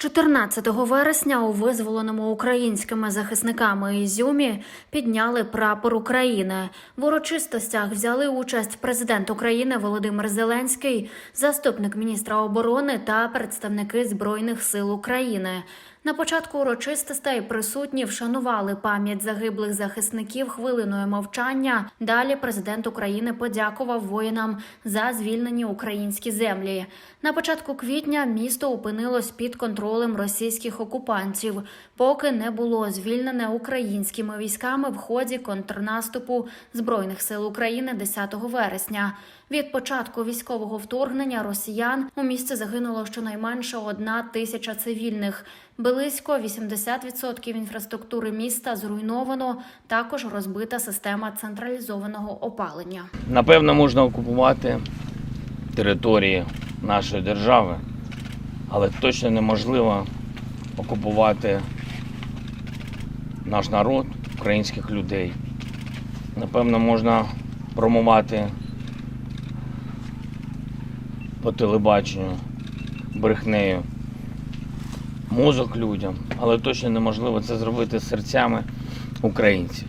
14 вересня у визволеному українськими захисниками Ізюмі підняли прапор України. В урочистостях взяли участь президент України Володимир Зеленський, заступник міністра оборони та представники Збройних сил України. На початку урочистостей присутні вшанували пам'ять загиблих захисників хвилиною мовчання. Далі президент України подякував воїнам за звільнені українські землі. На початку квітня місто опинилось під контролем російських окупантів, поки не було звільнене українськими військами в ході контрнаступу збройних сил України 10 вересня. Від початку військового вторгнення росіян у місті загинуло щонайменше одна тисяча цивільних. Близько 80% інфраструктури міста зруйновано. Також розбита система централізованого опалення. Напевно, можна окупувати території нашої держави, але точно неможливо окупувати наш народ, українських людей. Напевно, можна промувати по телебаченню брехнею мозок людям, але точно неможливо це зробити серцями українців.